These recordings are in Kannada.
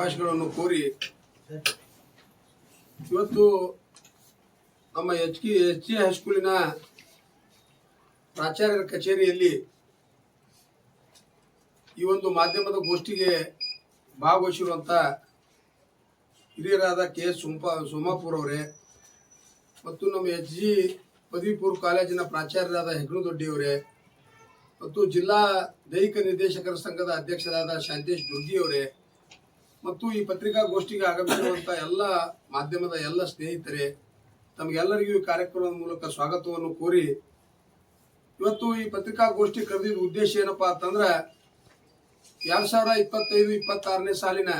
ಅವಕಾಶಗಳನ್ನು ಕೋರಿ ಇವತ್ತು ನಮ್ಮ ಎಚ್ ಕೆ ಎಚ್ ಜಿ ಹೈಸ್ಕೂಲಿನ ಪ್ರಾಚಾರ್ಯರ ಕಚೇರಿಯಲ್ಲಿ ಈ ಒಂದು ಮಾಧ್ಯಮದ ಗೋಷ್ಠಿಗೆ ಭಾಗವಹಿಸಿರುವಂಥ ಹಿರಿಯರಾದ ಕೆ ಎಸ್ ಸುಂಪ, ಸೋಮಾಪುರ್ ಅವರೇ ಮತ್ತು ನಮ್ಮ ಎಚ್ ಜಿ ಪದವಿಪೂರ್ವ ಕಾಲೇಜಿನ ಪ್ರಾಚಾರ್ಯರಾದ ಹೆಗ್ಣದೊಡ್ಡಿ ದೊಡ್ಡಿಯವರೇ ಮತ್ತು ಜಿಲ್ಲಾ ದೈಹಿಕ ನಿರ್ದೇಶಕರ ಸಂಘದ ಅಧ್ಯಕ್ಷರಾದ ಶಾಂತೇಶ್ ದುರ್ಗಿ ಅವರೇ ಮತ್ತು ಈ ಪತ್ರಿಕಾಗೋಷ್ಠಿಗೆ ಆಗಮಿಸಿರುವಂತಹ ಎಲ್ಲ ಮಾಧ್ಯಮದ ಎಲ್ಲ ಸ್ನೇಹಿತರೆ, ತಮಗೆಲ್ಲರಿಗೂ ಈ ಕಾರ್ಯಕ್ರಮದ ಮೂಲಕ ಸ್ವಾಗತವನ್ನು ಕೋರಿ, ಇವತ್ತು ಈ ಪತ್ರಿಕಾಗೋಷ್ಠಿ ಕರೆದಿದ್ದ ಉದ್ದೇಶ ಏನಪ್ಪಾ ಅಂತಂದ್ರೆ, ಎರಡ್ ಸಾವಿರದ ಇಪ್ಪತ್ತೈದು, ಇಪ್ಪತ್ತಾರನೇ ಸಾಲಿನ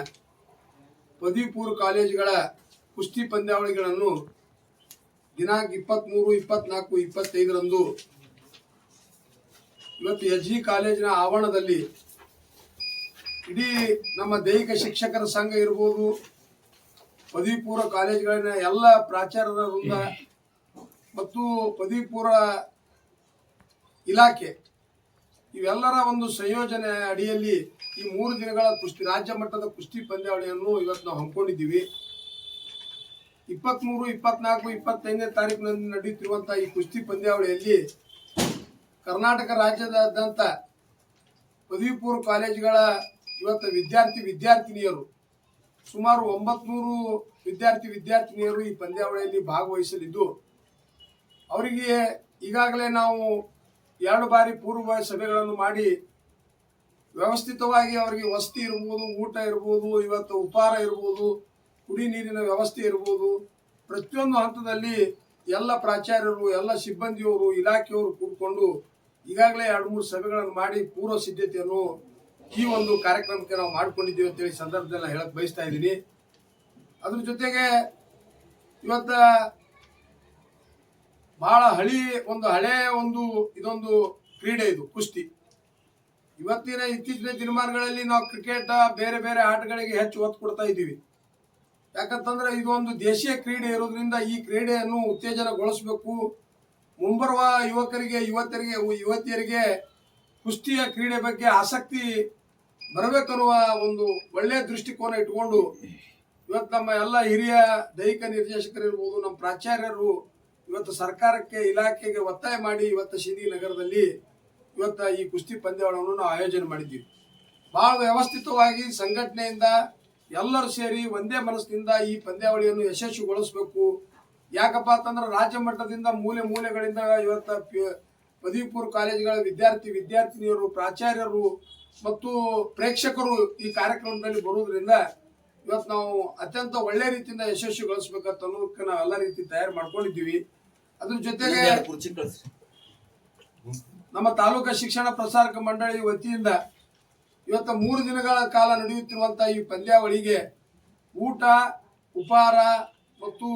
ಪದವಿಪೂರ್ವ ಕಾಲೇಜುಗಳ ಕುಸ್ತಿ ಪಂದ್ಯಾವಳಿಗಳನ್ನು ದಿನಾಂಕ ಇಪ್ಪತ್ತ್ಮೂರು ಇಪ್ಪತ್ನಾಲ್ಕು, ಇಪ್ಪತ್ತೈದರಂದು ಇವತ್ತು ಎಸ್ ಜಿ ಕಾಲೇಜಿನ ಆವರಣದಲ್ಲಿ ಇಡೀ ನಮ್ಮ ದೈಹಿಕ ಶಿಕ್ಷಕರ ಸಂಘ ಇರ್ಬೋದು ಪದವಿ ಪೂರ್ವ ಕಾಲೇಜುಗಳನ್ನ ಎಲ್ಲ ಪ್ರಾಚಾರ್ಯರ ವೃಂದ ಮತ್ತು ಪದವಿ ಪೂರ್ವ ಇಲಾಖೆ, ಇವೆಲ್ಲರ ಒಂದು ಸಂಯೋಜನೆ ಅಡಿಯಲ್ಲಿ ಈ ಮೂರು ದಿನಗಳ ಕುಸ್ತಿ, ರಾಜ್ಯ ಮಟ್ಟದ ಕುಸ್ತಿ ಪಂದ್ಯಾವಳಿಯನ್ನು ಇವತ್ತು ನಾವು ಹಮ್ಮಿಕೊಂಡಿದ್ದೀವಿ. ಇಪ್ಪತ್ತ್ಮೂರು ಇಪ್ಪತ್ನಾಲ್ಕು, ಇಪ್ಪತ್ತೈದನೇ ತಾರೀಕಿನಲ್ಲಿ ನಡೆಯುತ್ತಿರುವಂಥ ಈ ಕುಸ್ತಿ ಪಂದ್ಯಾವಳಿಯಲ್ಲಿ ಕರ್ನಾಟಕ ರಾಜ್ಯದಾದ್ಯಂತ ಪದವಿ ಪೂರ್ವ ಕಾಲೇಜುಗಳ ಇವತ್ತು ವಿದ್ಯಾರ್ಥಿ ವಿದ್ಯಾರ್ಥಿನಿಯರು, ಸುಮಾರು ಒಂಬತ್ನೂರು ವಿದ್ಯಾರ್ಥಿ ವಿದ್ಯಾರ್ಥಿನಿಯರು ಈ ಪಂದ್ಯಾವಳಿಯಲ್ಲಿ ಭಾಗವಹಿಸಲಿದ್ದು, ಅವರಿಗೆ ಈಗಾಗಲೇ ನಾವು ಎರಡು ಬಾರಿ ಪೂರ್ವ ಸಭೆಗಳನ್ನು ಮಾಡಿ, ವ್ಯವಸ್ಥಿತವಾಗಿ ಅವರಿಗೆ ವಸತಿ ಇರ್ಬೋದು, ಊಟ ಇರ್ಬೋದು, ಇವತ್ತು ಉಪಹಾರ ಇರ್ಬೋದು, ಕುಡಿ ನೀರಿನ ವ್ಯವಸ್ಥೆ ಇರ್ಬೋದು, ಪ್ರತಿಯೊಂದು ಹಂತದಲ್ಲಿ ಎಲ್ಲ ಪ್ರಾಚಾರ್ಯರು, ಎಲ್ಲ ಸಿಬ್ಬಂದಿಯವರು, ಇಲಾಖೆಯವರು ಕೂತ್ಕೊಂಡು ಈಗಾಗಲೇ ಎರಡು ಮೂರು ಸಭೆಗಳನ್ನು ಮಾಡಿ ಪೂರ್ವ ಸಿದ್ಧತೆಯನ್ನು ಈ ಒಂದು ಕಾರ್ಯಕ್ರಮಕ್ಕೆ ನಾವು ಮಾಡ್ಕೊಂಡಿದ್ದೀವಿ ಅಂತೇಳಿ ಸಂದರ್ಭದಲ್ಲಿ ನಾನು ಹೇಳಕ್ ಬಯಸ್ತಾ ಇದ್ದೀನಿ. ಅದ್ರ ಜೊತೆಗೆ ಇವತ್ತ ಬಹಳ ಹಳಿ, ಒಂದು ಹಳೆ ಒಂದು ಇದೊಂದು ಕ್ರೀಡೆ ಇದು, ಕುಸ್ತಿ. ಇವತ್ತಿನ ಇತ್ತೀಚಿನ ದಿನಮಾನಗಳಲ್ಲಿ ನಾವು ಕ್ರಿಕೆಟ್, ಬೇರೆ ಬೇರೆ ಆಟಗಳಿಗೆ ಹೆಚ್ಚು ಒತ್ತು ಕೊಡ್ತಾ ಇದ್ದೀವಿ. ಯಾಕಂತಂದ್ರೆ ಇದು ಒಂದು ದೇಶೀಯ ಕ್ರೀಡೆ ಇರೋದ್ರಿಂದ ಈ ಕ್ರೀಡೆಯನ್ನು ಉತ್ತೇಜನಗೊಳಿಸಬೇಕು. ಮುಂಬರುವ ಯುವಕರಿಗೆ, ಯುವತಿಯರಿಗೆ ಯುವತಿಯರಿಗೆ ಕುಸ್ತಿಯ ಕ್ರೀಡೆ ಬಗ್ಗೆ ಆಸಕ್ತಿ ಬರಬೇಕನ್ನುವ ಒಂದು ಒಳ್ಳೆಯ ದೃಷ್ಟಿಕೋನ ಇಟ್ಕೊಂಡು ಇವತ್ತು ನಮ್ಮ ಎಲ್ಲ ಹಿರಿಯ ದೈಹಿಕ ನಿರ್ದೇಶಕರು ಇರ್ಬೋದು ನಮ್ಮ ಪ್ರಾಚಾರ್ಯರು ಇವತ್ತು ಸರ್ಕಾರಕ್ಕೆ, ಇಲಾಖೆಗೆ ಒತ್ತಾಯ ಮಾಡಿ ಇವತ್ತು ಶಿನಿ ನಗರದಲ್ಲಿ ಇವತ್ತು ಈ ಕುಸ್ತಿ ಪಂದ್ಯಾವಳಿಯನ್ನು ನಾವು ಆಯೋಜನೆ ಮಾಡಿದ್ದೀವಿ. ಬಹಳ ವ್ಯವಸ್ಥಿತವಾಗಿ ಸಂಘಟನೆಯಿಂದ ಎಲ್ಲರೂ ಸೇರಿ ಒಂದೇ ಮನಸ್ಸಿನಿಂದ ಈ ಪಂದ್ಯಾವಳಿಯನ್ನು ಯಶಸ್ವಿಗೊಳಿಸಬೇಕು. ಯಾಕಪ್ಪ ಅಂತಂದ್ರೆ ರಾಜ್ಯ ಮಟ್ಟದಿಂದ ಮೂಲೆ ಮೂಲೆಗಳಿಂದ ಇವತ್ತು ಪದವಿ ಪೂರ್ವ ಕಾಲೇಜುಗಳ ವಿದ್ಯಾರ್ಥಿ, ವಿದ್ಯಾರ್ಥಿನಿಯರು, ಪ್ರಾಚಾರ್ಯರು ಮತ್ತು ಪ್ರೇಕ್ಷಕರು ಈ ಕಾರ್ಯಕ್ರಮದಲ್ಲಿ ಬರುವುದರಿಂದ ಇವತ್ತು ನಾವು ಅತ್ಯಂತ ಒಳ್ಳೆ ರೀತಿಯಿಂದ ಯಶಸ್ವಿಗೊಳಿಸ್ಬೇಕಂತ ಅನ್ನೋದಕ್ಕೆ ನಾವು ಎಲ್ಲ ರೀತಿ ತಯಾರು ಮಾಡ್ಕೊಂಡಿದ್ದೀವಿ. ಅದ್ರ ಜೊತೆಗೆ ನಮ್ಮ ತಾಲೂಕಾ ಶಿಕ್ಷಣ ಪ್ರಸಾರಕ ಮಂಡಳಿ ವತಿಯಿಂದ ಇವತ್ತು ಮೂರು ದಿನಗಳ ಕಾಲ ನಡೆಯುತ್ತಿರುವಂತಹ ಈ ಪಂದ್ಯಾವಳಿಗೆ ಊಟ ಉಪಹಾರ ಮತ್ತು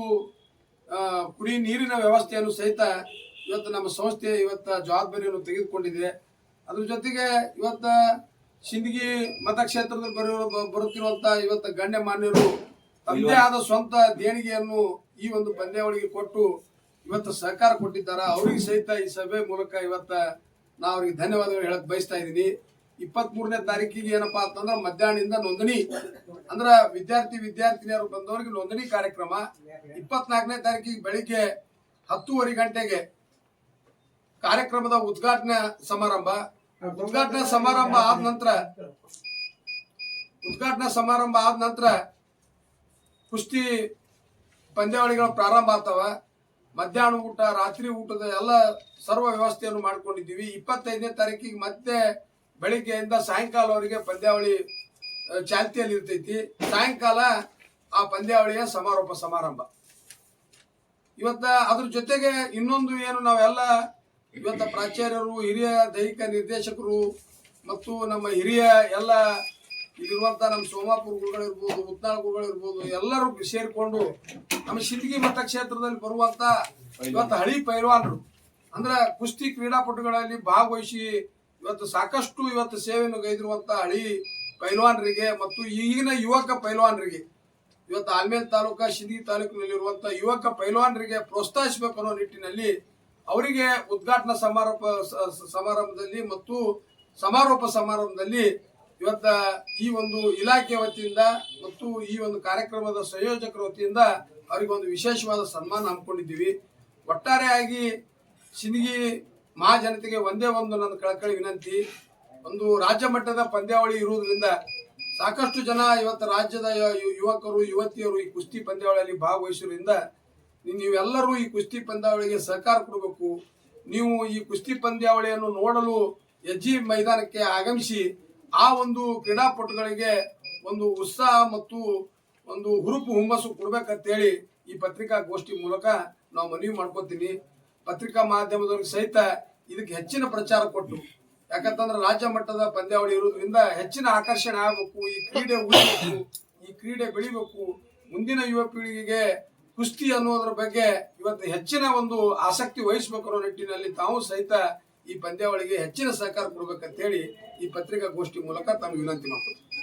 ಕುಡಿ ನೀರಿನ ವ್ಯವಸ್ಥೆಯನ್ನು ಸಹಿತ ಇವತ್ತು ನಮ್ಮ ಸಂಸ್ಥೆ ಇವತ್ತ ಜವಾಬ್ದಾರಿಯನ್ನು ತೆಗೆದುಕೊಂಡಿದೆ. ಅದ್ರ ಜೊತೆಗೆ ಇವತ್ತ ಸಿಂದಗಿ ಮತಕ್ಷೇತ್ರದಲ್ಲಿ ಬರೋ ಬರುತ್ತಿರುವಂತ ಇವತ್ತ ಗಣ್ಯ ಮಾನ್ಯರು ತಮ್ಮದೇ ಆದ ಸ್ವಂತ ದೇಣಿಗೆಯನ್ನು ಈ ಒಂದು ಪಂದ್ಯಾವಳಿಗೆ ಕೊಟ್ಟು ಇವತ್ತು ಸಹಕಾರ ಕೊಟ್ಟಿದ್ದಾರೆ. ಅವ್ರಿಗೆ ಸಹಿತ ಈ ಸಭೆ ಮೂಲಕ ಇವತ್ತ ನಾ ಅವ್ರಿಗೆ ಧನ್ಯವಾದಗಳು ಹೇಳಕ್ ಬಯಸ್ತಾ ಇದ್ದೀನಿ. ಇಪ್ಪತ್ತ್ ಮೂರನೇ ತಾರೀಕಿಗೆ ಏನಪ್ಪಾ ಅಂತಂದ್ರ ಮಧ್ಯಾಹ್ನದಿಂದ ನೋಂದಣಿ. ಅಂದ್ರ ವಿದ್ಯಾರ್ಥಿ ವಿದ್ಯಾರ್ಥಿನಿಯರು ಬಂದವರಿಗೆ ನೋಂದಣಿ ಕಾರ್ಯಕ್ರಮ. ಇಪ್ಪತ್ನಾಲ್ಕನೇ ತಾರೀಕಿಗೆ ಬೆಳಿಗ್ಗೆ ಹತ್ತೂವರೆ ಗಂಟೆಗೆ ಕಾರ್ಯಕ್ರಮದ ಉದ್ಘಾಟನಾ ಸಮಾರಂಭ. ಉದ್ಘಾಟನಾ ಸಮಾರಂಭ ಆದ ನಂತರ, ಉದ್ಘಾಟನಾ ಸಮಾರಂಭ ಆದ ನಂತರ ಕುಸ್ತಿ ಪಂದ್ಯಾವಳಿಗಳು ಪ್ರಾರಂಭ ಆಗ್ತಾವ. ಮಧ್ಯಾಹ್ನ ಊಟ, ರಾತ್ರಿ ಊಟದ ಎಲ್ಲ ಸರ್ವ ವ್ಯವಸ್ಥೆಯನ್ನು ಮಾಡ್ಕೊಂಡಿದ್ದೀವಿ. ಇಪ್ಪತ್ತೈದನೇ ತಾರೀಕಿಗೆ ಮತ್ತೆ ಬೆಳಿಗ್ಗೆಯಿಂದ ಸಾಯಂಕಾಲವರೆಗೆ ಪಂದ್ಯಾವಳಿ ಚಾಲ್ತಿಯಲ್ಲಿ ಇರ್ತೈತಿ. ಸಾಯಂಕಾಲ ಆ ಪಂದ್ಯಾವಳಿಯ ಸಮಾರೋಪ ಸಮಾರಂಭ. ಇವತ್ತ ಅದ್ರ ಜೊತೆಗೆ ಇನ್ನೊಂದು ಏನು ನಾವೆಲ್ಲ ಇವತ್ತ ಪ್ರಾಚಾರ್ಯರು, ಹಿರಿಯ ದೈಹಿಕ ನಿರ್ದೇಶಕರು ಮತ್ತು ನಮ್ಮ ಹಿರಿಯ ಎಲ್ಲ ಇಲ್ಲಿರುವಂಥ ನಮ್ಮ ಸೋಮಾಪುರ ಗುರುಗಳಿರ್ಬೋದು ಉತ್ನಾಳ್ ಗುರುಗಳಿರ್ಬೋದು ಎಲ್ಲರೂ ಸೇರಿಕೊಂಡು ನಮ್ಮ ಸಿಂದಗಿ ಮತಕ್ಷೇತ್ರದಲ್ಲಿ ಬರುವಂತ ಇವತ್ತು ಹಳಿ ಪೈಲ್ವಾನರು. ಅಂದ್ರೆ ಕುಸ್ತಿ ಕ್ರೀಡಾಪಟುಗಳಲ್ಲಿ ಭಾಗವಹಿಸಿ ಇವತ್ತು ಸಾಕಷ್ಟು ಇವತ್ತು ಸೇವೆಯನ್ನು ಗೈದಿರುವಂತ ಹಳಿ ಪೈಲ್ವಾನರಿಗೆ ಮತ್ತು ಈಗಿನ ಯುವಕ ಪೈಲ್ವಾನರಿಗೆ. ಇವತ್ತು ಆಲ್ಮೇಲ್ ತಾಲೂಕಾ, ಶಿಂದಗಿ ತಾಲೂಕಿನಲ್ಲಿರುವಂಥ ಯುವಕ ಪೈಲ್ವಾನರಿಗೆ ಪ್ರೋತ್ಸಾಹಿಸಬೇಕು ಅನ್ನೋ ನಿಟ್ಟಿನಲ್ಲಿ ಅವರಿಗೆ ಉದ್ಘಾಟನಾ ಸಮಾರೋಪ ಸಮಾರಂಭದಲ್ಲಿ ಮತ್ತು ಸಮಾರೋಪ ಸಮಾರಂಭದಲ್ಲಿ ಇವತ್ತ ಈ ಒಂದು ಇಲಾಖೆ ವತಿಯಿಂದ ಮತ್ತು ಮತ್ತು ಈ ಒಂದು ಕಾರ್ಯಕ್ರಮದ ಸಂಯೋಜಕರ ವತಿಯಿಂದ ಅವರಿಗೊಂದು ವಿಶೇಷವಾದ ಸನ್ಮಾನ ಹಮ್ಮಿಕೊಂಡಿದ್ದೀವಿ. ಒಟ್ಟಾರೆಯಾಗಿ ಸಿನಿಗಿ ಮಹಾಜನತೆಗೆ ಒಂದೇ ಒಂದು ನನ್ನ ಕಳಕಳಿ ವಿನಂತಿ. ಒಂದು ರಾಜ್ಯ ಮಟ್ಟದ ಪಂದ್ಯಾವಳಿ ಇರುವುದರಿಂದ ಸಾಕಷ್ಟು ಜನ ಇವತ್ತು ರಾಜ್ಯದ ಯುವಕರು, ಯುವತಿಯರು ಈ ಕುಸ್ತಿ ಪಂದ್ಯಾವಳಿಯಲ್ಲಿ ಭಾಗವಹಿಸುವುದರಿಂದ ನೀವೆಲ್ಲರೂ ಈ ಕುಸ್ತಿ ಪಂದ್ಯಾವಳಿಗೆ ಸಹಕಾರ ಕೊಡಬೇಕು. ನೀವು ಈ ಕುಸ್ತಿ ಪಂದ್ಯಾವಳಿಯನ್ನು ನೋಡಲು ಎಜ್ಜಿ ಮೈದಾನಕ್ಕೆ ಆಗಮಿಸಿ, ಆ ಒಂದು ಕ್ರೀಡಾಪಟುಗಳಿಗೆ ಒಂದು ಉತ್ಸಾಹ ಮತ್ತು ಒಂದು ಹುರುಪು ಹುಮ್ಮಸ್ಸು ಕೊಡ್ಬೇಕಂತೇಳಿ ಈ ಪತ್ರಿಕಾ ಗೋಷ್ಠಿ ಮೂಲಕ ನಾವು ಮನವಿ ಮಾಡ್ಕೋತೀನಿ. ಪತ್ರಿಕಾ ಮಾಧ್ಯಮದವ್ರಿಗೆ ಸಹಿತ ಇದಕ್ಕೆ ಹೆಚ್ಚಿನ ಪ್ರಚಾರ ಕೊಟ್ಟು, ಯಾಕಂತಂದ್ರೆ ರಾಜ್ಯ ಮಟ್ಟದ ಪಂದ್ಯಾವಳಿ ಇರೋದ್ರಿಂದ ಹೆಚ್ಚಿನ ಆಕರ್ಷಣೆ ಆಗಬೇಕು, ಈ ಕ್ರೀಡೆ ಉಳಿಬೇಕು, ಈ ಕ್ರೀಡೆ ಬೆಳಿಬೇಕು. ಮುಂದಿನ ಯುವ ಪೀಳಿಗೆಗೆ ಕುಸ್ತಿ ಅನ್ನೋದ್ರ ಬಗ್ಗೆ ಇವತ್ತು ಹೆಚ್ಚಿನ ಒಂದು ಆಸಕ್ತಿ ವಹಿಸಬೇಕು ಅನ್ನೋ ನಿಟ್ಟಿನಲ್ಲಿ ತಾವು ಸಹಿತ ಈ ಪಂದ್ಯಾವಳಿಗೆ ಹೆಚ್ಚಿನ ಸಹಕಾರ ಕೊಡ್ಬೇಕಂತೇಳಿ ಈ ಪತ್ರಿಕಾ ಗೋಷ್ಠಿ ಮೂಲಕ ತಮಗೆ ವಿನಂತಿ ಮಾಡ್ಕೊತೀನಿ